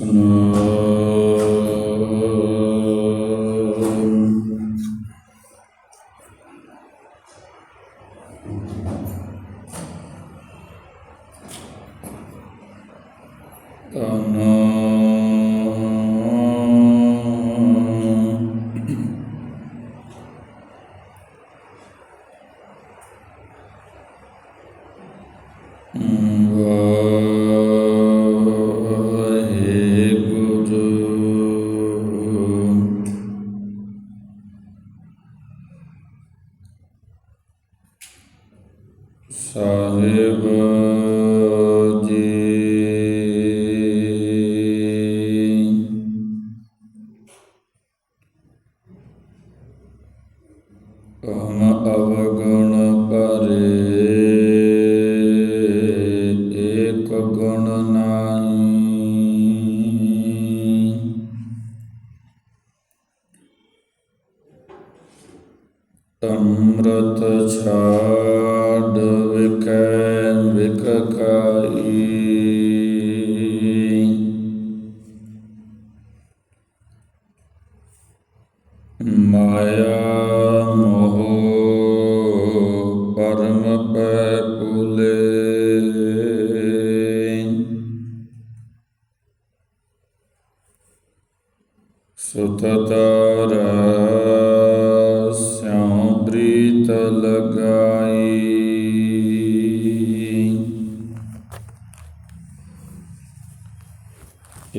嗯 ਸਾਹਿਬ America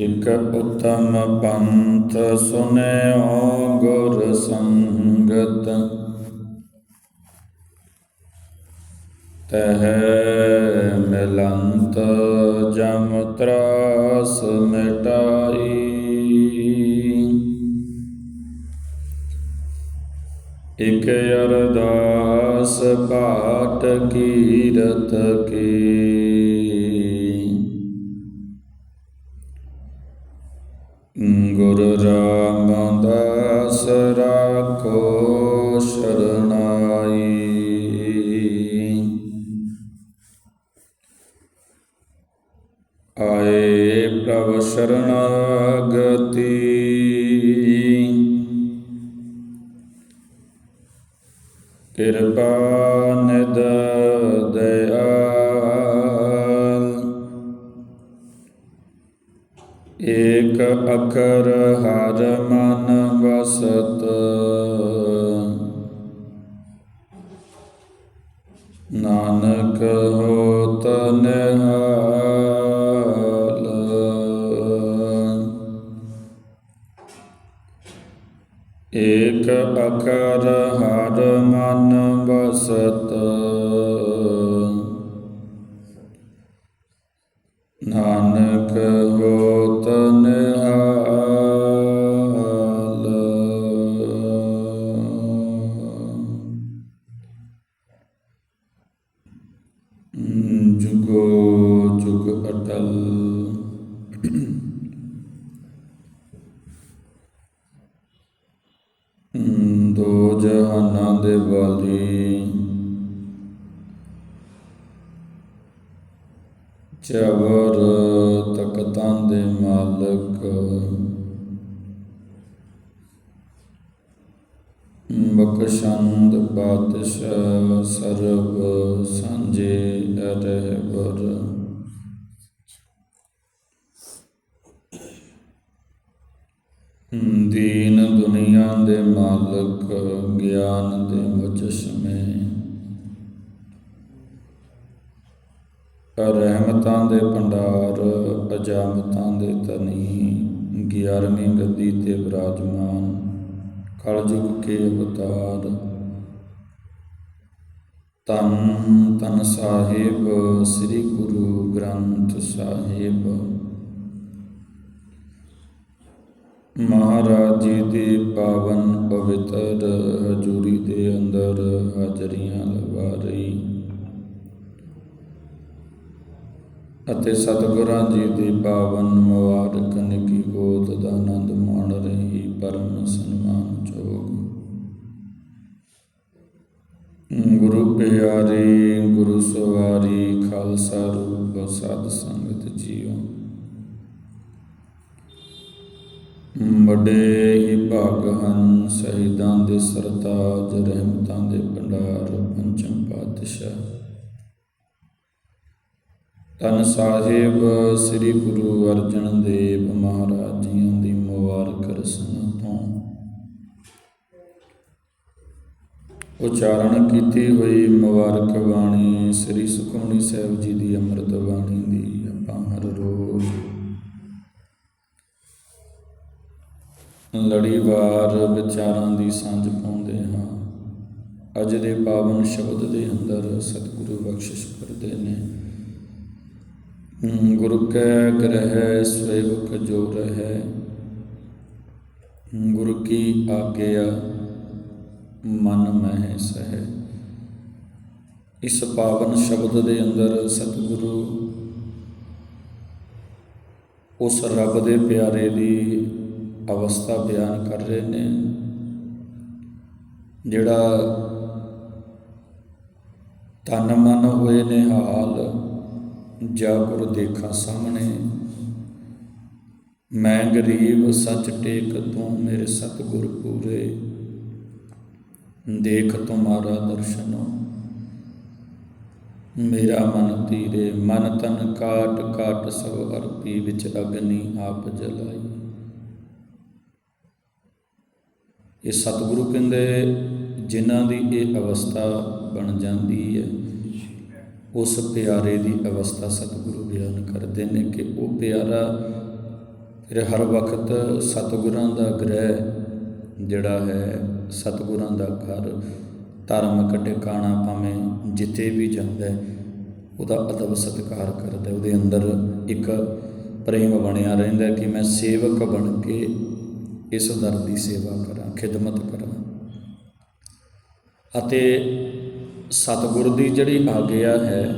ਇਕ ਉਤਮ ਪੰਥ ਸੁਨਿਓ ਗੁਰ ਸੰਗਤ ਤਹ ਮਿਲੰਤ ਜਮ ਤਰਾਸ ਮਿਟਾਈ ਇਕ ਅਰਦਾਸ ਪਾਟ ਕੀਰਤ ਕੀ ਗੁਰੂ ਰਾਮਦਾਸ ਰਾਖੋ ਸ਼ਰਨਾਈ। ਆਏ ਪ੍ਰਭ ਸ਼ਰਨਾਗਤੀ। ਕਿਰਪਾ ਨਿਦ ඒක අකර හර මන බසත නානක හෝ ਦੋ ਜਹਾਨਾਂ ਦੇ ਵਾਲੀ ਚਵਰ ਤਖਤਾਂ ਦੇ ਮਾਲਕ। ਬਖਸ਼ੰਦ ਬਾਦਸ਼ਾਹ ਸਰਬ ਸਾਂਝੇ ਰਹਿਬਰ ਦੇ ਮੁਜਸਮੇ ਰਹਿਮਤਾਂ ਦੇ ਭੰਡਾਰ, ਅਜਾਮਤਾਂ ਦੇ ਤਨੀ 11ਵੀਂ ਗੱਦੀ ਤੇ ਵਿਰਾਜਮਾਨ ਕਲਯੁਗ ਕੇ ਅਵਤਾਰ ਤਨ ਤਨ ਸਾਹਿਬ, ਸ੍ਰੀ ਗੁਰੂ ਗ੍ਰੰਥ ਸਾਹਿਬ। ਮਹਾਰਾਜ ਜੀ ਦੀ ਪਾਵਨ ਪਵਿੱਤਰ ਹਜ਼ੂਰੀ ਦੇ ਅੰਦਰ ਹਾਜ਼ਰੀਆਂ ਲਵਾ ਰਹੀ। ਅਤੇ ਸਤਿਗੁਰਾਂ ਜੀ ਦੀ ਪਾਵਨ ਮੁਬਾਰਕ ਨਿੱਕੀ ਗੋਦ ਦਾ ਆਨੰਦ ਮਾਣ ਰਹੀ ਪਰਮ ਸਨਮਾਨ ਚੋਗ। ਗੁਰੂ ਪਿਆਰੀ, ਗੁਰੂ ਸਵਾਰੀ, ਖਾਲਸਾ ਰੂਪ ਸਾਧ ਸੰਗਤ ਜੀਓ। ਵੱਡੇ ਹੀ ਭਾਗ ਹਨ। ਸ਼ਹੀਦਾਂ ਦੇ ਸਰਤਾਜ, ਰਹਿਮਤਾਂ ਦੇ ਭੰਡਾਰ, ਪੰਚਮ ਪਾਤਸ਼ਾਹ। ਤਨ ਸਾਹਿਬ, ਸ੍ਰੀ ਗੁਰੂ ਅਰਜਨ ਦੇਵ ਮਹਾਰਾਜ ਜੀਆਂ ਦੀ ਮੁਬਾਰਕ ਰਸਨਾ ਤੋਂ ਉਚਾਰਨ ਕੀਤੀ ਹੋਈ ਮੁਬਾਰਕ ਬਾਣੀ ਸ੍ਰੀ ਸੁਖਮਨੀ ਸਾਹਿਬ ਜੀ ਦੀ ਅੰਮ੍ਰਿਤ ਬਾਣੀ ਦੀ ਆਪਾਂ ਹਰ ਰੋਜ਼ ਲੜੀਵਾਰ ਵਿਚਾਰਾਂ ਦੀ ਸਾਂਝ ਪਾਉਂਦੇ ਹਾਂ। ਅੱਜ ਦੇ ਪਾਵਨ ਸ਼ਬਦ ਦੇ ਅੰਦਰ ਸਤਿਗੁਰੂ ਬਖਸ਼ਿਸ਼ ਕਰਦੇ ਨੇ। ਹਮ, ਗੁਰੂ ਕੈ ਗ੍ਰਹਿ ਸੇਵਕ ਜੋ ਰਹੈ। ਗੁਰੂ ਕੀ ਆਗਿਆ ਮਨ ਮਹਿ ਸਹਿ। ਇਸ ਪਾਵਨ ਸ਼ਬਦ ਦੇ ਅੰਦਰ ਸਤਿਗੁਰੂ ਉਸ ਰੱਬ ਦੇ ਪਿਆਰੇ ਦੀ ਅਵਸਥਾ ਬਿਆਨ ਕਰ ਰਹੇ ਨੇ, ਜਿਹੜਾ ਤਨ ਮਨ ਹੋਏ ਨੇ ਹਾਲ, ਜਾ ਗੁਰ ਸਾਹਮਣੇ, ਮੈਂ ਗਰੀਬ ਸੱਚ ਟੇਕ ਤੂੰ ਮੇਰੇ ਸਤਿਗੁਰ ਪੂਰੇ, ਦੇਖ ਤੁਮਾਰਾ ਦਰਸ਼ਨ। ਮੇਰਾ ਮਨ ਤੀਰੇ, ਮਨ ਤਨ ਕਾਟ ਕਾਟ ਸਭ ਅਰਪੀ ਵਿੱਚ ਅਗਨੀ ਆਪ ਜਲਾਈ। ਇਹ ਸਤਿਗੁਰੂ ਕਹਿੰਦੇ, ਜਿਨ੍ਹਾਂ ਦੀ ਇਹ ਅਵਸਥਾ ਬਣ ਜਾਂਦੀ ਹੈ, ਉਸ ਪਿਆਰੇ ਦੀ ਅਵਸਥਾ ਸਤਿਗੁਰੂ ਬਿਆਨ ਕਰਦੇ ਨੇ ਕਿ ਉਹ ਪਿਆਰਾ ਫਿਰ ਹਰ ਵਕਤ ਸਤਿਗੁਰਾਂ ਦਾ ਗ੍ਰਹਿ ਜਿਹੜਾ ਹੈ, ਸਤਿਗੁਰਾਂ ਦਾ ਘਰ ਧਾਰਮਿਕ ਟਿਕਾਣਾ ਭਾਵੇਂ ਜਿੱਥੇ ਵੀ ਜਾਂਦਾ ਉਹਦਾ ਅਦਬ ਸਤਿਕਾਰ ਕਰਦਾ ਉਹਦੇ ਅੰਦਰ ਇੱਕ ਪ੍ਰੇਮ ਬਣਿਆ ਰਹਿੰਦਾ ਕਿ ਮੈਂ ਸੇਵਕ ਬਣ ਕੇ ਇਸ ਦਰ ਦੀ ਸੇਵਾ ਕਰਾਂ, ਖਿਦਮਤ ਕਰਾਂ। ਅਤੇ ਸਤਿਗੁਰ ਦੀ ਜਿਹੜੀ ਆਗਿਆ ਹੈ,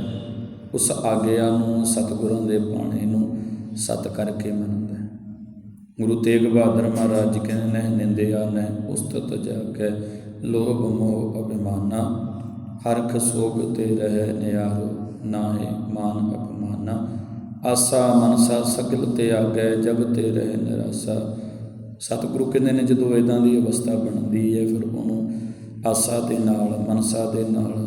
ਉਸ ਆਗਿਆ ਨੂੰ ਸਤਿਗੁਰਾਂ ਦੇ ਬਾਣੇ ਨੂੰ ਸਤ ਕਰਕੇ ਮੰਨਦਾ ਹੈ। ਗੁਰੂ ਤੇਗ ਬਹਾਦਰ ਮਹਾਰਾਜ ਜੀ ਕਹਿੰਦੇ ਨੇ, ਨਿੰਦਿਆ ਨੇ ਉਸਤਤ ਜਾ ਕੇ ਲੋਭ ਮੋਹ ਅਭਿਮਾਨਾ। ਹਰਖ ਸੋਗ ਤੇ ਰਹਿ ਨਿਆਰੋ, ਨਾਹੇ ਮਾਨ ਅਪਮਾਨਾ। ਆਸਾ ਮਨਸਾ ਸਗਲ ਤੇ ਆਗੈ, ਜਗ ਤੇ ਰਹਿ ਨਿਰਾਸਾ। ਸਤਿਗੁਰੂ ਕਹਿੰਦੇ ਨੇ ਜਦੋਂ ਇਦਾਂ ਦੀ ਅਵਸਥਾ ਬਣਦੀ ਹੈ, ਫਿਰ ਉਹਨੂੰ ਆਸਾ ਦੇ ਨਾਲ, ਮਨਸਾ ਦੇ ਨਾਲ,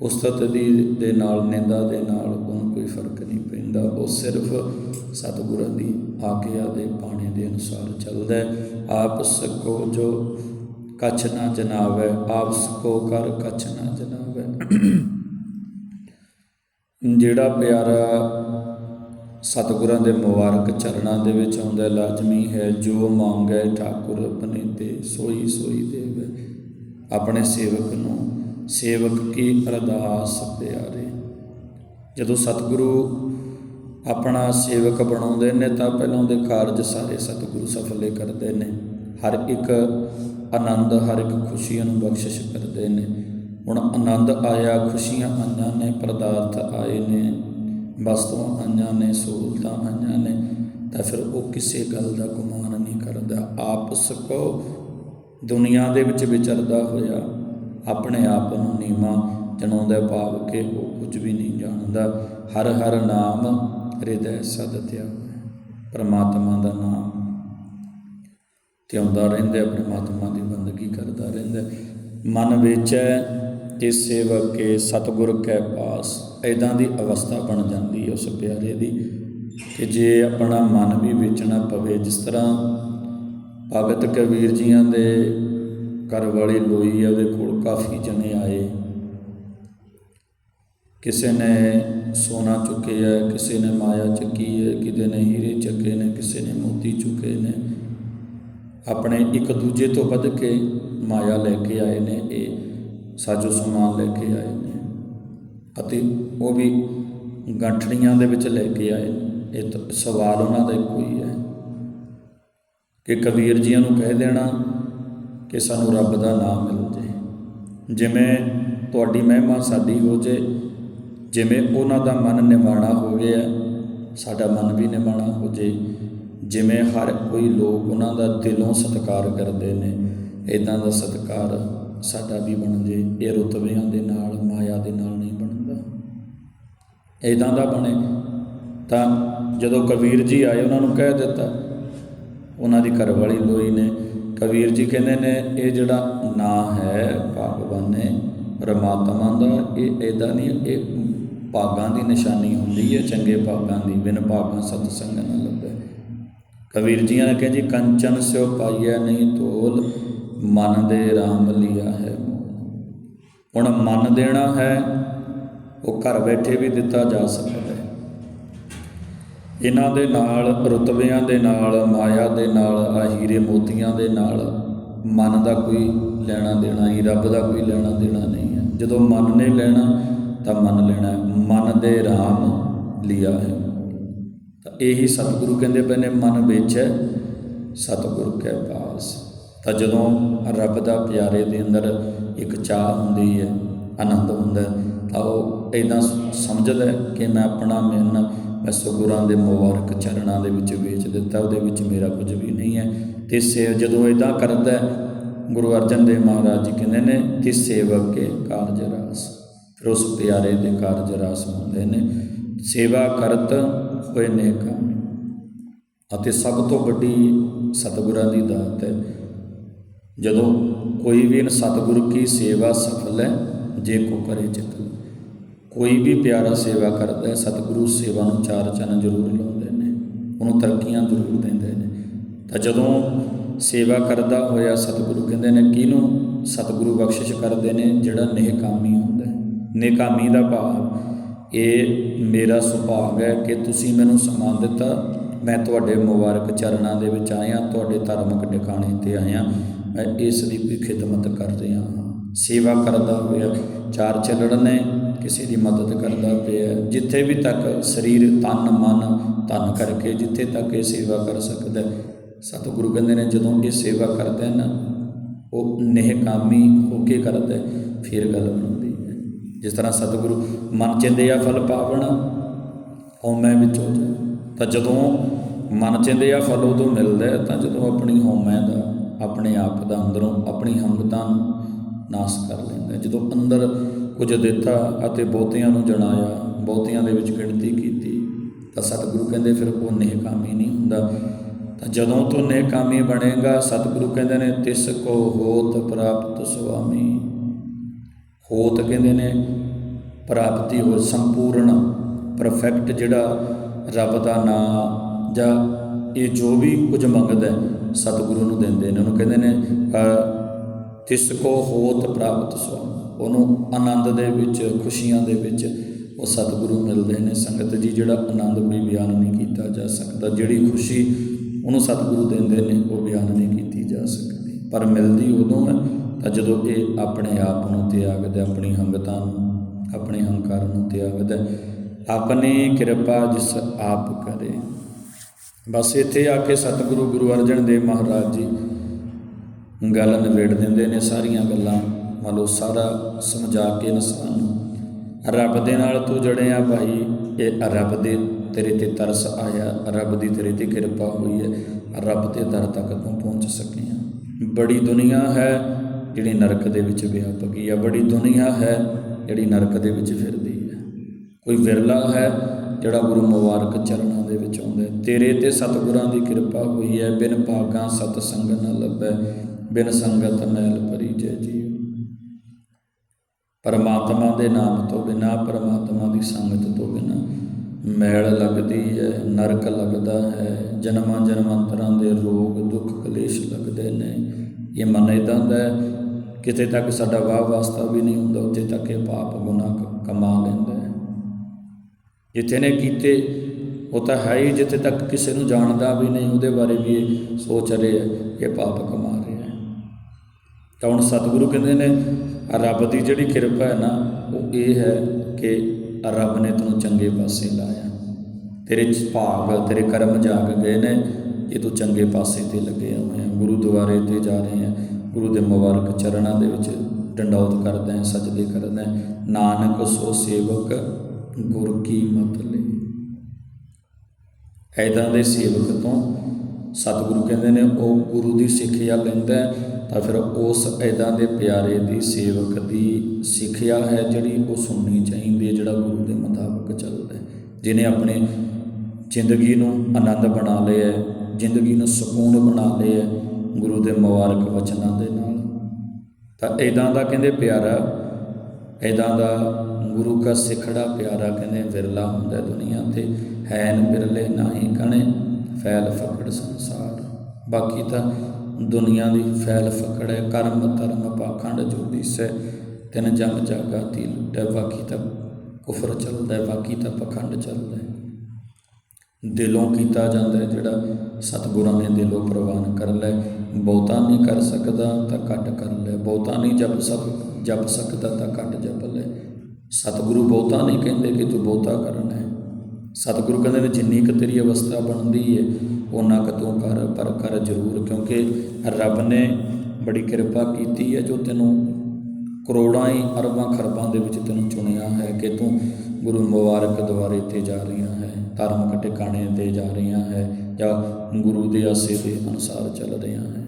ਉਸਤਤ ਦੀ ਦੇ ਨਾਲ, ਨਿੰਦਾ ਦੇ ਨਾਲ ਉਹਨੂੰ ਕੋਈ ਫ਼ਰਕ ਨਹੀਂ ਪੈਂਦਾ। ਉਹ ਸਿਰਫ ਸਤਿਗੁਰਾਂ ਦੀ ਆਗਿਆ ਦੇ ਬਾਣੇ ਦੇ ਅਨੁਸਾਰ ਚੱਲਦਾ ਹੈ। ਆਪ ਸਕੋ ਜੋ ਕਛ ਨਾ ਜਨਾਵੇ, ਆਪ ਸਕੋ ਕਰ ਕਛ ਨਾ ਜਨਾਵੇ। ਜਿਹੜਾ ਪਿਆਰਾ ਸਤਿਗੁਰਾਂ ਦੇ ਮੁਬਾਰਕ ਚਰਨਾਂ ਦੇ ਵਿੱਚ ਆਉਂਦਾ ਲਾਜ਼ਮੀ ਹੈ, ਜੋ ਮੰਗੈ ਠਾਕੁਰ ਆਪਣੇ ਤੇ ਸੋਈ ਸੋਈ ਦੇਵੇ। ਆਪਣੇ ਸੇਵਕ ਨੂੰ, ਸੇਵਕ ਕੀ ਅਰਦਾਸ ਪਿਆਰੇ। ਜਦੋਂ ਸਤਿਗੁਰੂ ਆਪਣਾ ਸੇਵਕ ਬਣਾਉਂਦੇ ਨੇ, ਤਾਂ ਪਹਿਲਾਂ ਉਹਦੇ ਕਾਰਜ ਸਾਰੇ ਸਤਿਗੁਰੂ ਸਫਲੇ ਕਰਦੇ ਨੇ। ਹਰ ਇੱਕ ਆਨੰਦ, ਹਰ ਇੱਕ ਖੁਸ਼ੀਆਂ ਨੂੰ ਬਖਸ਼ਿਸ਼ ਕਰਦੇ ਨੇ। ਹੁਣ ਆਨੰਦ ਆਇਆ, ਖੁਸ਼ੀਆਂ ਆਈਆਂ ਨੇ, ਪਦਾਰਥ ਆਏ ਨੇ। ਵਸਤੂਆਂ ਆਈਆਂ ਨੇ, ਸਹੂਲਤਾਂ ਆਈਆਂ ਨੇ, ਤਾਂ ਫਿਰ ਉਹ ਕਿਸੇ ਗੱਲ ਦਾ ਗੁਮਾਨ ਨਹੀਂ ਕਰਦਾ। ਆਪ ਸਕੋ, ਦੁਨੀਆ ਦੇ ਵਿੱਚ ਵਿਚਰਦਾ ਹੋਇਆ ਆਪਣੇ ਆਪ ਨੂੰ ਨੀਵਾਂ ਜਣਾਉਂਦਾ ਭਾਵ ਕਿ ਉਹ ਕੁਝ ਵੀ ਨਹੀਂ ਜਾਣਦਾ। ਹਰ ਹਰ ਨਾਮ ਹਿਰਦੈ ਸਦ ਧਿਆ ਪਰਮਾਤਮਾ ਦਾ ਨਾਮ ਧਿਆਉਂਦਾ ਰਹਿੰਦਾ, ਪਰਮਾਤਮਾ ਦੀ ਬੰਦਗੀ ਕਰਦਾ ਰਹਿੰਦਾ। ਮਨ ਵਿੱਚ ਕਿ ਸੇਵਕ ਕੇ ਸਤਿਗੁਰ ਕੈ ਪਾਸ ਐਦਾਂ ਦੀ ਅਵਸਥਾ ਬਣ ਜਾਂਦੀ ਹੈ ਉਸ ਪਿਆਰੇ ਦੀ ਕਿ ਜੇ ਆਪਣਾ ਮਨ ਵੀ ਵੇਚਣਾ ਪਵੇ, ਜਿਸ ਤਰ੍ਹਾਂ ਭਗਤ ਕਬੀਰ ਜੀਆਂ ਦੇ ਘਰ ਵਾਲੀ ਲੋਈ ਆ, ਉਹਦੇ ਕੋਲ ਕਾਫੀ ਜਣੇ ਆਏ। ਕਿਸੇ ਨੇ ਸੋਨਾ ਚੁੱਕਿਆ, ਕਿਸੇ ਨੇ ਮਾਇਆ ਚੱਕੀ ਹੈ, ਕਿਤੇ ਨੇ ਹੀਰੇ ਚੱਕੇ ਨੇ, ਕਿਸੇ ਨੇ ਮੋਤੀ ਚੁੱਕੇ ਨੇ। ਆਪਣੇ ਇੱਕ ਦੂਜੇ ਤੋਂ ਵੱਧ ਕੇ ਮਾਇਆ ਲੈ ਕੇ ਆਏ ਨੇ, ਇਹ ਸਾਜੋ ਸਮਾਨ ਲੈ ਕੇ ਆਏ ਨੇ ਅਤੇ ਉਹ ਵੀ ਗੰਠੜੀਆਂ ਦੇ ਵਿੱਚ ਲੈ ਕੇ ਆਏ ਨੇ। ਇਹ ਤਾਂ ਸਵਾਲ ਉਹਨਾਂ ਦਾ ਇੱਕੋ ਹੀ ਹੈ ਕਿ ਕਬੀਰ ਜੀਆਂ ਨੂੰ ਕਹਿ ਦੇਣਾ ਕਿ ਸਾਨੂੰ ਰੱਬ ਦਾ ਨਾਮ ਮਿਲ ਜੇ ਜਿਵੇਂ ਤੁਹਾਡੀ ਮਹਿਮਾ ਸਾਡੀ ਹੋ ਜੇ, ਜਿਵੇਂ ਉਹਨਾਂ ਦਾ ਮਨ ਨਿਵਾਣਾ ਹੋ ਗਿਆ, ਸਾਡਾ ਮਨ ਵੀ ਨਿਵਾਣਾ ਹੋ ਜੇ ਜਿਵੇਂ ਹਰ ਕੋਈ ਲੋਕ ਉਹਨਾਂ ਦਾ ਦਿਲੋਂ ਸਤਿਕਾਰ ਕਰਦੇ ਨੇ ਇਦਾਂ ਦਾ ਸਤਿਕਾਰ ਸਾਡਾ ਵੀ ਬਣ ਜੇ, ਇਹ ਰੁਤਬਿਆਂ ਦੇ ਨਾਲ, ਮਾਇਆ ਦੇ ਨਾਲ ਨਹੀਂ ਬਣਦਾ। ਇਦਾਂ ਦਾ ਬਣੇ, ਤਾਂ ਜਦੋਂ ਕਬੀਰ ਜੀ ਆਏ, ਉਹਨਾਂ ਨੂੰ ਕਹਿ ਦਿੱਤਾ, ਉਹਨਾਂ ਦੀ ਘਰਵਾਲੀ ਲੋਈ ਨੇ, ਕਬੀਰ ਜੀ ਕਹਿੰਦੇ ਨੇ, ਇਹ ਜਿਹੜਾ ਨਾਂ ਹੈ ਭਗਵਾਨ ਨੇ, ਪਰਮਾਤਮਾ ਦਾ, ਇਹ ਐਦਾ ਨਹੀਂ, ਇਹ ਭਾਗਾਂ ਦੀ ਨਿਸ਼ਾਨੀ ਹੁੰਦੀ ਹੈ, ਚੰਗੇ ਭਾਗਾਂ ਦੀ, ਬਿਨ ਭਾਗਾਂ ਸਤ ਸੰਗ ਨਾ ਲੱਭੇ। ਕਬੀਰ ਜੀਆਂ ਨੇ ਕਿਹਾ ਜੀ, ਕੰਚਨ ਸਿਓ ਪਾਈਐ ਨਹੀਂ ਤੋਲ ਮਨ ਦੇ ਰਾਮ ਲਿਆ ਹੈ। ਮੋਲ। ਹੁਣ ਮਨ ਦੇਣਾ ਹੈ, ਉਹ ਘਰ ਬੈਠੇ ਵੀ ਦਿੱਤਾ ਜਾ ਸਕਦਾ ਹੈ। ਇਹਨਾਂ ਦੇ ਨਾਲ, ਰੁਤਬਿਆਂ ਦੇ ਨਾਲ, ਮਾਇਆ ਦੇ ਨਾਲ ਆ ਮੋਤੀਆਂ ਦੇ ਨਾਲ ਮਨ ਦਾ ਕੋਈ ਲੈਣਾ ਦੇਣਾ ਹੀ ਰੱਬ ਦਾ ਕੋਈ ਲੈਣਾ ਦੇਣਾ ਨਹੀਂ ਹੈ। ਜਦੋਂ ਮਨ ਨੇ ਲੈਣਾ, ਤਾਂ ਮਨ ਲੈਣਾ ਮਨ ਦੇ ਰਾਮ ਲਿਆ ਹੈ। ਤਾਂ ਇਹੀ ਸਤਿਗੁਰੂ ਕਹਿੰਦੇ ਪਏ ਨੇ, ਮਨ ਵਿੱਚ ਹੈ ਸਤਿਗੁਰ ਕੇ ਪਾਸ ਤਾਂ ਜਦੋਂ ਰੱਬ ਦਾ ਪਿਆਰੇ ਦੇ ਅੰਦਰ ਇੱਕ ਚਾਹ ਹੁੰਦੀ ਹੈ, ਆਨੰਦ ਹੁੰਦਾ ਤਾਂ ਉਹ ਇਦਾਂ ਸਮਝਦਾ ਕਿ ਮੈਂ ਆਪਣਾ ਮਨ ਮੈਂ ਸਤਿਗੁਰਾਂ ਦੇ ਮੁਬਾਰਕ ਚਰਨਾਂ ਦੇ ਵਿੱਚ ਵੇਚ ਦਿੱਤਾ, ਉਹਦੇ ਵਿੱਚ ਮੇਰਾ ਕੁਝ ਵੀ ਨਹੀਂ ਹੈ। ਤੇ ਸੇ ਜਦੋਂ ਇਦਾਂ ਕਰਦਾ ਗੁਰੂ ਅਰਜਨ ਦੇਵ ਮਹਾਰਾਜ ਜੀ ਕਹਿੰਦੇ ਨੇ ਕਿ ਸੇਵਕ ਕੇ ਕਾਰਜ ਰਾਸ, ਫਿਰ ਉਸ ਪਿਆਰੇ ਦੇ ਕਾਰਜ ਰਾਸ ਹੁੰਦੇ ਨੇ। ਸੇਵਾ ਕਰਤ ਹੋਏ ਨੇ ਕੰਮ ਅਤੇ ਸਭ ਤੋਂ ਵੱਡੀ ਸਤਿਗੁਰਾਂ ਦੀ ਦਾਤ ਹੈ। ਜਦੋਂ ਕੋਈ ਵੀ ਇਨ ਸਤਿਗੁਰੂ ਕੀ ਸੇਵਾ ਸਫਲ ਹੈ, ਜੇ ਕੋ ਕਰੇ ਚਿਤ। ਕੋਈ ਵੀ ਪਿਆਰਾ ਸੇਵਾ ਕਰਦਾ ਹੈ, ਸਤਿਗੁਰੂ ਸੇਵਾ ਨੂੰ ਚਾਰ ਚੰਨ ਜ਼ਰੂਰ ਲਾਉਂਦੇ ਨੇ, ਉਹਨੂੰ ਤਰੱਕੀਆਂ ਜ਼ਰੂਰ ਦਿੰਦੇ ਨੇ। ਤਾਂ ਜਦੋਂ ਸੇਵਾ ਕਰਦਾ ਹੋਇਆ ਸਤਿਗੁਰੂ ਕਹਿੰਦੇ ਨੇ, ਕਿਹਨੂੰ? ਸਤਿਗੁਰੂ ਬਖਸ਼ਿਸ਼ ਕਰਦੇ ਨੇ, ਜਿਹੜਾ ਨੇਕਾਮੀ ਹੁੰਦਾ ਹੈ। ਨੇਕਾਮੀ ਦਾ ਭਾਵ, ਇਹ ਮੇਰਾ ਸੁਭਾਗ ਹੈ ਕਿ ਤੁਸੀਂ ਮੈਨੂੰ ਸਮਾਨ ਦਿੱਤਾ। ਮੈਂ ਤੁਹਾਡੇ ਮੁਬਾਰਕ ਚਰਨਾਂ ਦੇ ਵਿੱਚ ਆਇਆ, ਤੁਹਾਡੇ ਧਾਰਮਿਕ ਟਿਕਾਣੇ ਤੇ ਆਇਆ। ਮੈਂ ਇਸ ਦੀ ਵੀ ਖਿਦਮਤ ਕਰ ਰਿਹਾ ਹਾਂ। ਸੇਵਾ ਕਰਦਾ ਹੋਇਆ ਚਾਰ ਚੱਲੜ ਨੇ ਕਿਸੇ ਦੀ ਮਦਦ ਕਰਦਾ ਪਿਆ। ਜਿੱਥੇ ਵੀ ਤੱਕ ਸਰੀਰ, ਤਨ, ਮਨ, ਧਨ ਕਰਕੇ ਜਿੱਥੇ ਤੱਕ ਇਹ ਸੇਵਾ ਕਰ ਸਕਦਾ ਸਤਿਗੁਰੂ ਕਹਿੰਦੇ ਨੇ ਜਦੋਂ ਇਹ ਸੇਵਾ ਕਰਦਾ ਹੈ ਨਾ, ਉਹ ਨਿਹਕਾਮੀ ਹੋ ਕੇ ਕਰਦਾ ਫਿਰ ਗੱਲ ਬਣਦੀ ਹੈ। ਜਿਸ ਤਰ੍ਹਾਂ ਸਤਿਗੁਰੂ ਮਨ ਚਿੰਦਿਆ ਫਲ ਪਾਵਣਾ ਹਉਮੈ ਵਿੱਚ ਹੋ ਜਾਏ ਤਾਂ ਜਦੋਂ ਮਨ ਚਿੰਦਿਆ ਫਲ ਉਦੋਂ ਮਿਲਦਾ ਤਾਂ ਜਦੋਂ ਆਪਣੀ ਹਉਮੈ ਦਾ ਆਪਣੇ ਆਪ ਦਾ ਅੰਦਰੋਂ ਆਪਣੀ ਹੰਗਤਾ ਨੂੰ ਨਾਸ ਕਰ ਲੈਂਦਾ ਜਦੋਂ ਅੰਦਰ ਕੁਝ ਦਿੱਤਾ ਅਤੇ ਬਹੁਤਿਆਂ ਨੂੰ ਜਣਾਇਆ, ਬਹੁਤਿਆਂ ਦੇ ਵਿੱਚ ਗਿਣਤੀ ਕੀਤੀ, ਤਾਂ ਸਤਿਗੁਰੂ ਕਹਿੰਦੇ, ਫਿਰ ਉਹ ਨੇਕਾਮੀ ਨਹੀਂ ਹੁੰਦਾ। ਤਾਂ ਜਦੋਂ ਤੂੰ ਨੇਕਾਮੀ ਬਣੇਗਾ, ਸਤਿਗੁਰੂ ਕਹਿੰਦੇ ਨੇ, ਤਿਸ ਕੋ ਹੋਤ ਪ੍ਰਾਪਤ ਸੁਆਮੀ। ਹੋਤ ਕਹਿੰਦੇ ਨੇ, ਪ੍ਰਾਪਤੀ ਹੋ ਸੰਪੂਰਨ ਪਰਫੈਕਟ ਜਿਹੜਾ ਰੱਬ ਦਾ ਨਾਮ ਜਾਂ ਇਹ ਜੋ ਵੀ ਕੁਝ ਮੰਗਦਾ ਸਤਿਗੁਰੂ ਨੂੰ ਦਿੰਦੇ ਨੇ। ਉਹਨੂੰ ਕਹਿੰਦੇ ਨੇ ਅ, ਤਿਸ ਕੋ ਹੋਤ ਪ੍ਰਾਪਤ ਸੁਆਮੀ। ਉਹਨੂੰ ਆਨੰਦ ਦੇ ਵਿੱਚ ਖੁਸ਼ੀਆਂ ਦੇ ਵਿੱਚ ਉਹ ਸਤਿਗੁਰੂ ਮਿਲਦੇ ਨੇ। ਸੰਗਤ ਜੀ ਜਿਹੜਾ ਆਨੰਦ ਵੀ ਬਿਆਨ ਨਹੀਂ ਕੀਤਾ ਜਾ ਸਕਦਾ। ਜਿਹੜੀ ਖੁਸ਼ੀ ਉਹਨੂੰ ਸਤਿਗੁਰੂ ਦਿੰਦੇ ਨੇ ਉਹ ਬਿਆਨ ਨਹੀਂ ਕੀਤੀ ਜਾ ਸਕਦੀ। ਪਰ ਮਿਲਦੀ ਉਦੋਂ ਹੈ ਤਾਂ ਜਦੋਂ ਇਹ ਆਪਣੇ ਆਪ ਨੂੰ ਤਿਆਗਦਾ ਆਪਣੀ ਹੰਗਤਾ ਨੂੰ ਆਪਣੇ ਹੰਕਾਰ ਨੂੰ ਤਿਆਗਦਾ ਆਪਣੀ ਕਿਰਪਾ ਜਿਸ ਆਪ ਕਰੇ। ਬਸ ਇੱਥੇ ਆ ਕੇ ਸਤਿਗੁਰੂ ਗੁਰੂ ਅਰਜਨ ਦੇਵ ਮਹਾਰਾਜ ਜੀ ਗੱਲ ਨਿਬੇੜ ਦਿੰਦੇ ਨੇ ਸਾਰੀਆਂ ਗੱਲਾਂ। ਮੰਨ ਲਓ ਸਾਰਾ ਸਮਝਾ ਕੇ ਇਨਸਾਨ ਨੂੰ, ਰੱਬ ਦੇ ਨਾਲ ਤੂੰ ਜੜਿਆ ਭਾਈ, ਇਹ ਰੱਬ ਦੇ ਤੇਰੇ ਤੇ ਤਰਸ ਆਇਆ, ਰੱਬ ਦੀ ਤੇਰੇ ਤੇ ਕਿਰਪਾ ਹੋਈ ਹੈ, ਰੱਬ ਦੇ ਦਰ ਤੱਕ ਤੂੰ ਪਹੁੰਚ ਸਕਿਆ। ਬੜੀ ਦੁਨੀਆ ਹੈ ਜਿਹੜੀ ਨਰਕ ਦੇ ਵਿੱਚ ਵਿਆਪਕੀ ਹੈ ਬੜੀ ਦੁਨੀਆ ਹੈ ਜਿਹੜੀ ਨਰਕ ਦੇ ਵਿੱਚ ਫਿਰਦੀ ਹੈ। ਕੋਈ ਵਿਰਲਾ ਹੈ ਜਿਹੜਾ ਗੁਰੂ ਮੁਬਾਰਕ ਚਰਨਾਂ ਦੇ ਵਿੱਚ ਆਉਂਦਾ ਤੇਰੇ ਤੇ ਸਤਿਗੁਰਾਂ ਦੀ ਕਿਰਪਾ ਹੋਈ ਹੈ, ਬਿਨ ਭਾਗਾਂ ਸਤ ਸੰਗ ਨ ਲੱਭੈ, ਬਿਨ ਸੰਗਤ ਮੈਲ ਪਰੀਜੈ ਜੀਵ ਪਰਮਾਤਮਾ ਦੇ ਨਾਮ ਤੋਂ ਬਿਨਾ, ਪਰਮਾਤਮਾ ਦੀ ਸੰਗਤ ਤੋਂ ਬਿਨਾ ਮੈਲ ਲੱਗਦੀ ਹੈ, ਨਰਕ ਲੱਗਦਾ ਹੈ, ਜਨਮਾਂ ਜਨਮਾਂਤਰਾਂ ਦੇ ਰੋਗ ਦੁੱਖ ਕਲੇਸ਼ ਲੱਗਦੇ ਨੇ। ਇਹ ਮਨ ਇਦਾਂ ਦਾ ਹੈ, ਕਿਤੇ ਤੱਕ ਸਾਡਾ ਵਾਹ ਵਾਸਤਾ ਵੀ ਨਹੀਂ ਹੁੰਦਾ, ਉੱਥੇ ਤੱਕ ਇਹ ਪਾਪ ਗੁਨਾਹ ਕਮਾ ਲੈਂਦਾ ਹੈ। ਜਿੱਥੇ ਨੇ ਕੀਤੇ ਉਹ ਤਾਂ ਹੈ ਹੀ, ਜਿੱਥੇ ਤੱਕ ਕਿਸੇ ਨੂੰ ਜਾਣਦਾ ਵੀ ਨਹੀਂ, ਉਹਦੇ ਬਾਰੇ ਵੀ ਇਹ ਸੋਚ ਰਿਹਾ ਇਹ ਪਾਪ ਕਮਾ ਰਿਹਾ ਹੈ ਤਾਂ ਹੁਣ ਸਤਿਗੁਰੂ ਕਹਿੰਦੇ ਨੇ, ਰੱਬ ਦੀ ਜਿਹੜੀ ਕਿਰਪਾ ਹੈ ਨਾ, ਉਹ ਇਹ ਹੈ ਕਿ ਰੱਬ ਨੇ ਤੈਨੂੰ ਚੰਗੇ ਪਾਸੇ ਲਾਇਆ। ਤੇਰੇ ਭਾਗ, ਤੇਰੇ ਕਰਮ ਜਾਗ ਗਏ ਨੇ, ਇਹ ਤੂੰ ਚੰਗੇ ਪਾਸੇ ਤੇ ਲੱਗਿਆ ਹੋਇਆ ਗੁਰੂ ਦੁਆਰੇ ਤੇ ਜਾ ਰਹੇ ਹੈ ਗੁਰੂ ਦੇ ਮੁਬਾਰਕ ਚਰਨਾਂ ਦੇ ਵਿੱਚ ਡੰਡੌਤ ਕਰਦਾ ਹੈ ਸਜਦੇ ਕਰਦਾ ਹੈ ਨਾਨਕ ਸੋ ਸੇਵਕ, ਗੁਰ ਕੀ ਮਤ ਲਈ ਐਦਾਂ ਦੇ ਸੇਵਕ ਤੋਂ ਸਤਿਗੁਰੂ ਕਹਿੰਦੇ ਨੇ, ਉਹ ਗੁਰੂ ਦੀ ਸਿੱਖਿਆ ਲੈਂਦਾ ਤਾਂ ਫਿਰ ਉਸ ਐਦਾਂ ਦੇ ਪਿਆਰੇ ਦੀ ਸੇਵਕ ਦੀ ਸਿੱਖਿਆ ਹੈ ਜਿਹੜੀ ਉਹ ਸੁਣਨੀ ਚਾਹੀਦੀ ਹੈ, ਜਿਹੜਾ ਗੁਰੂ ਦੇ ਮੁਤਾਬਕ ਚੱਲਦਾ ਹੈ। ਜਿਹਨੇ ਆਪਣੇ ਜ਼ਿੰਦਗੀ ਨੂੰ ਆਨੰਦ ਬਣਾ ਲਿਆ ਹੈ, ਜ਼ਿੰਦਗੀ ਨੂੰ ਸਕੂਨ ਬਣਾ ਲਿਆ ਗੁਰੂ ਦੇ ਮੁਬਾਰਕ ਵਚਨਾਂ ਦੇ ਨਾਲ। ਤਾਂ ਇਦਾਂ ਦਾ ਕਹਿੰਦੇ ਪਿਆਰਾ ਇਦਾਂ ਦਾ ਗੁਰੂ ਕਾ ਸਿਖੜਾ ਪਿਆਰਾ ਕਹਿੰਦੇ, ਵਿਰਲਾ ਹੁੰਦਾ ਦੁਨੀਆ ਤੇ, ਹੈਨ ਬਿਰਲੇ ਨਾਹੀ ਕਣੇ, ਫੈਲ ਫਕੜ ਸੰਸਾਰ। ਬਾਕੀ ਤਾਂ ਦੁਨੀਆ ਦੀ ਫੈਲ ਫਕੜ ਹੈ, ਕਰਮ ਧਰਮ ਪਾਖੰਡ ਜੋ ਦਿਸੈ ਤਿਨ ਜਮ ਜਾਗਾ ਤੀ ਲੁੱਟੈ, ਬਾਕੀ ਤਾਂ ਕੁਫਰ ਚੱਲਦਾ ਹੈ ਬਾਕੀ ਤਾਂ ਪਖੰਡ ਚੱਲਦਾ ਹੈ। ਦਿਲੋਂ ਕੀਤਾ ਜਾਂਦਾ ਹੈ ਜਿਹੜਾ ਸਤਿਗੁਰਾਂ ਨੇ ਦਿਲੋਂ ਪ੍ਰਵਾਨ ਕਰ ਲੈ ਬਹੁਤਾ ਨਹੀਂ ਕਰ ਸਕਦਾ ਤਾਂ ਘੱਟ ਕਰ ਲੈ ਬਹੁਤਾ ਨਹੀਂ ਜਪ ਸਕ, ਜਪ ਸਕਦਾ ਤਾਂ ਘੱਟ ਜਪ ਸਤਿਗੁਰੂ ਬਹੁਤਾ ਨਹੀਂ ਕਹਿੰਦੇ ਕਿ ਤੂੰ ਬਹੁਤਾ ਕਰਨਾ ਹੈ। ਸਤਿਗੁਰੂ ਕਹਿੰਦੇ ਨੇ ਜਿੰਨੀ ਕੁ ਤੇਰੀ ਅਵਸਥਾ ਬਣਦੀ ਹੈ ਉਹਨਾਂ ਕੁ ਤੂੰ ਕਰ, ਪਰ ਕਰ ਜ਼ਰੂਰ, ਕਿਉਂਕਿ ਰੱਬ ਨੇ ਬੜੀ ਕਿਰਪਾ ਕੀਤੀ ਹੈ ਜੋ ਤੈਨੂੰ ਕਰੋੜਾਂ ਹੀ ਅਰਬਾਂ ਖਰਬਾਂ ਦੇ ਵਿੱਚ ਤੈਨੂੰ ਚੁਣਿਆ ਹੈ ਕਿ ਤੂੰ ਗੁਰੂ ਮੁਬਾਰਕ ਦੁਆਰੇ ਤੇ ਜਾ ਰਹੀਆਂ ਹੈ ਧਾਰਮਿਕ ਟਿਕਾਣੇ ਤੇ ਜਾ ਰਹੀਆਂ ਹੈ ਜਾਂ ਗੁਰੂ ਦੇ ਆਸੇ ਦੇ ਅਨੁਸਾਰ ਚੱਲ ਰਹੀਆਂ ਹੈ।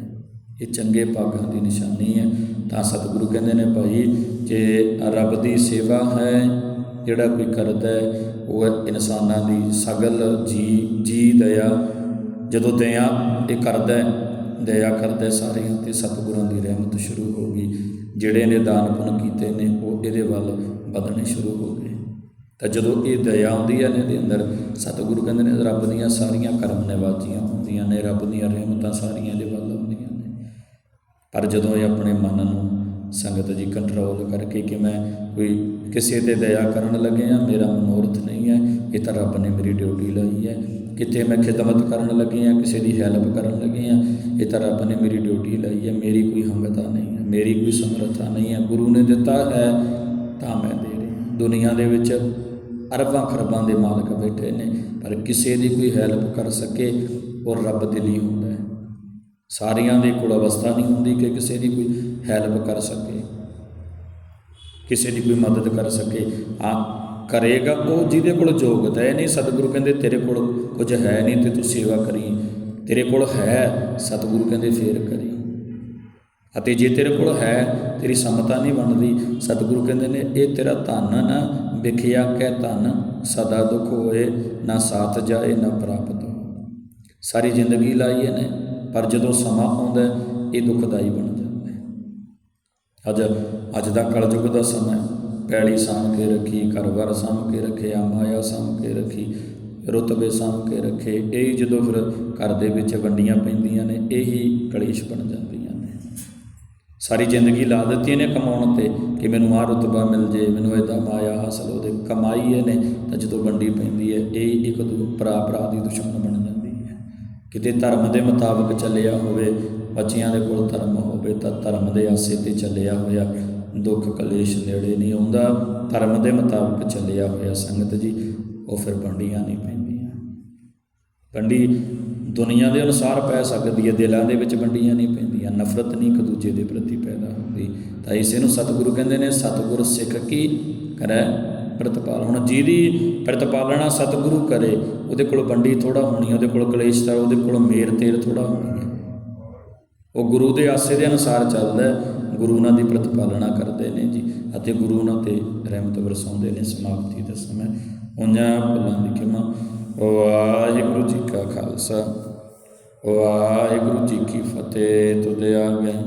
ਇਹ ਚੰਗੇ ਭਾਗਾਂ ਦੀ ਨਿਸ਼ਾਨੀ ਹੈ। ਤਾਂ ਸਤਿਗੁਰੂ ਕਹਿੰਦੇ ਨੇ ਭਾਈ ਕਿ ਰੱਬ ਦੀ ਸੇਵਾ ਹੈ, ਜਿਹੜਾ ਕੋਈ ਕਰਦਾ ਹੈ, ਉਹ ਇਨਸਾਨਾਂ ਦੀ ਸਗਲ ਜੀ ਜੀ ਦਇਆ, ਜਦੋਂ ਦਇਆ ਇਹ ਕਰਦਾ ਹੈ, ਦਇਆ ਕਰਦਾ ਹੈ ਸਾਰਿਆਂ ਤੇ ਸਤਿਗੁਰਾਂ ਦੀ ਰਹਿਮਤ ਸ਼ੁਰੂ ਹੋ ਗਈ। ਜਿਹੜੇ ਨੇ ਦਾਨ ਪੁੰਨ ਕੀਤੇ ਨੇ, ਉਹ ਇਹਦੇ ਵੱਲ ਵਧਣੇ ਸ਼ੁਰੂ ਹੋ ਗਏ। ਤਾਂ ਜਦੋਂ ਇਹ ਦਇਆ ਆਉਂਦੀ ਹੈ ਇਹਦੇ ਅੰਦਰ, ਸਤਿਗੁਰੂ ਕਹਿੰਦੇ ਨੇ, ਰੱਬ ਦੀਆਂ ਸਾਰੀਆਂ ਕਰਮ ਨਿਵਾਜੀਆਂ ਹੁੰਦੀਆਂ ਨੇ, ਰੱਬ ਦੀਆਂ ਰਹਿਮਤਾਂ ਸਾਰੀਆਂ ਦੇ ਵੱਲ ਪਰ ਜਦੋਂ ਇਹ ਆਪਣੇ ਮਨ ਨੂੰ ਸੰਗਤ ਜੀ ਕੰਟਰੋਲ ਕਰਕੇ ਕਿ ਮੈਂ ਕੋਈ ਕਿਸੇ ਤੇ ਦਇਆ ਕਰਨ ਲੱਗਿਆ ਮੇਰਾ ਮਨੋਰਥ ਨਹੀਂ ਹੈ, ਇਹ ਤਾਂ ਰੱਬ ਨੇ ਮੇਰੀ ਡਿਊਟੀ ਲਾਈ ਹੈ। ਕਿਤੇ ਮੈਂ ਖਿਦਮਤ ਕਰਨ ਲੱਗੇ ਆ ਕਿਸੇ ਦੀ ਹੈਲਪ ਕਰਨ ਲੱਗੇ ਆ ਇਹ ਤਾਂ ਰੱਬ ਨੇ ਮੇਰੀ ਡਿਊਟੀ ਲਾਈ ਹੈ, ਮੇਰੀ ਕੋਈ ਹੰਗਤਾ ਨਹੀਂ ਹੈ, ਮੇਰੀ ਕੋਈ ਸਮਰੱਥਾ ਨਹੀਂ ਹੈ। ਗੁਰੂ ਨੇ ਦਿੱਤਾ ਹੈ, ਤਾਂ ਮੈਂ ਦੇ ਰਿਹਾ ਦੁਨੀਆ ਦੇ ਵਿੱਚ ਅਰਬਾਂ ਖਰਬਾਂ ਦੇ ਮਾਲਕ ਬੈਠੇ ਨੇ, ਪਰ ਕਿਸੇ ਦੀ ਕੋਈ ਹੈਲਪ ਕਰ ਸਕੇ ਉਹ ਰੱਬ ਦੇ ਲਈ ਸਾਰਿਆਂ ਦੇ ਕੋਲ ਅਵਸਥਾ ਨਹੀਂ ਹੁੰਦੀ ਕਿ ਕਿਸੇ ਦੀ ਕੋਈ ਹੈਲਪ ਕਰ ਸਕੇ, ਕਿਸੇ ਦੀ ਕੋਈ ਮਦਦ ਕਰ ਸਕੇ। ਆ ਕਰੇਗਾ ਉਹ ਜਿਹਦੇ ਕੋਲ ਯੋਗਤਾ ਹੈ ਨਹੀਂ, ਸਤਿਗੁਰੂ ਕਹਿੰਦੇ ਤੇਰੇ ਕੋਲ ਕੁਝ ਹੈ ਨਹੀਂ ਤੇ ਤੂੰ ਸੇਵਾ ਕਰੀ। ਤੇਰੇ ਕੋਲ ਹੈ, ਸਤਿਗੁਰੂ ਕਹਿੰਦੇ ਫੇਰ ਕਰੀ। ਅਤੇ ਜੇ ਤੇਰੇ ਕੋਲ ਹੈ, ਤੇਰੀ ਸਮਤਾ ਨਹੀਂ ਬਣਦੀ, ਸਤਿਗੁਰੂ ਕਹਿੰਦੇ ਨੇ, ਇਹ ਤੇਰਾ ਧਨ ਨਾ ਵਿਖਿਆ ਕਹਿ ਧਨ ਸਦਾ ਦੁੱਖ ਹੋਏ, ਨਾ ਸਾਥ ਜਾਏ, ਨਾ ਪ੍ਰਾਪਤ ਹੋ ਸਾਰੀ ਜ਼ਿੰਦਗੀ ਲਾਈਏ ਨੇ ਪਰ ਜਦੋਂ ਸਮਾਂ ਆਉਂਦਾ ਇਹ ਦੁਖਦਾਈ ਬਣ ਜਾਂਦਾ ਹੈ। ਅੱਜ ਅੱਜ ਦਾ ਕਲਯੁਗ ਦਾ ਸਮਾਂ ਹੈ। ਪੈਲੀ ਸਾਂਭ ਕੇ ਰੱਖੀ ਘਰ-ਬਾਰ ਸਾਂਭ ਕੇ ਰੱਖਿਆ ਮਾਇਆ ਸਾਂਭ ਕੇ ਰੱਖੀ, ਰੁਤਬੇ ਸਾਂਭ ਕੇ ਰੱਖੇ, ਇਹ ਜਦੋਂ ਫਿਰ ਘਰ ਦੇ ਵਿੱਚ ਵੰਡੀਆਂ ਪੈਂਦੀਆਂ ਨੇ, ਇਹੀ ਕਲੇਸ਼ ਬਣ ਜਾਂਦੀਆਂ ਨੇ। ਸਾਰੀ ਜ਼ਿੰਦਗੀ ਲਾ ਦਿੱਤੀ ਇਹਨੇ ਕਮਾਉਣ ਤੇ ਕਿ ਮੈਨੂੰ ਆਹ ਰੁਤਬਾ ਮਿਲ ਜੇ, ਮੈਨੂੰ ਇਹਦਾ ਮਾਇਆ ਹਾਸਲ ਉਹਦੇ ਕਮਾਈ ਇਹਨੇ ਤਾਂ ਜਦੋਂ ਵੰਡੀ ਪੈਂਦੀ ਹੈ, ਇਹ ਇੱਕ ਦੂ ਭਰਾ ਭਰਾ ਦੀ ਦੁਸ਼ਮਣ ਬਣ ਕਿਤੇ ਧਰਮ ਦੇ ਮੁਤਾਬਕ ਚੱਲਿਆ ਹੋਵੇ, ਬੱਚਿਆਂ ਦੇ ਕੋਲ ਧਰਮ ਹੋਵੇ ਤਾਂ ਧਰਮ ਦੇ ਆਸੇ ਤੇ ਚੱਲਿਆ ਹੋਇਆ ਦੁੱਖ ਕਲੇਸ਼ ਨੇੜੇ ਨਹੀਂ ਆਉਂਦਾ। ਧਰਮ ਦੇ ਮੁਤਾਬਕ ਚੱਲਿਆ ਹੋਇਆ ਸੰਗਤ ਜੀ, ਉਹ ਫਿਰ ਵੰਡੀਆਂ ਨਹੀਂ ਪੈਂਦੀਆਂ। ਵੰਡੀ ਦੁਨੀਆ ਦੇ ਅਨੁਸਾਰ ਪੈ ਸਕਦੀ ਹੈ, ਦਿਲਾਂ ਦੇ ਵਿੱਚ ਵੰਡੀਆਂ ਨਹੀਂ ਪੈਂਦੀਆਂ, ਨਫ਼ਰਤ ਨਹੀਂ ਇੱਕ ਦੂਜੇ ਦੇ ਪ੍ਰਤੀ ਪੈਦਾ ਹੁੰਦੀ। ਤਾਂ ਇਸੇ ਨੂੰ ਸਤਿਗੁਰੂ ਕਹਿੰਦੇ ਨੇ, ਸਤਿਗੁਰ ਸਿੱਖ ਕੀ ਕਰੈ? ਪ੍ਰਤਪਾਲ। ਹੁਣ ਜਿਹਦੀ ਪ੍ਰਤਪਾਲਣਾ ਸਤਿਗੁਰੂ ਕਰੇ, ਉਹਦੇ ਕੋਲ ਵੰਡੀ ਥੋੜਾ ਹੋਣੀ, ਉਹਦੇ ਕੋਲ ਕਲੇਸ਼ ਤਾਂ ਉਹਦੇ ਕੋਲ ਮੇਰ ਤੇਰ ਥੋੜਾ ਹੋਣੀ ਹੈ। ਉਹ ਗੁਰੂ ਦੇ ਆਸੇ ਦੇ ਅਨੁਸਾਰ ਚੱਲਦਾ ਗੁਰੂ ਉਹਨਾਂ ਦੀ ਪ੍ਰਤਪਾਲਣਾ ਕਰਦੇ ਨੇ ਜੀ। ਅਤੇ ਗੁਰੂ ਉਹਨਾਂ ਤੇ ਰਹਿਮਤ ਵਰਸਾਉਂਦੇ ਨੇ ਸਮਾਪਤੀ ਦਾ ਸਮੇਂ। ਉਹਨਾਂ ਭੁੱਲਾਂ ਦੀ ਖਿਮਾ। ਵਾਹਿਗੁਰੂ ਜੀ ਕਾ ਖਾਲਸਾ। ਵਾਹਿਗੁਰੂ ਜੀ ਕੀ ਫਤਿਹ। ਤੁਦੇ ਆ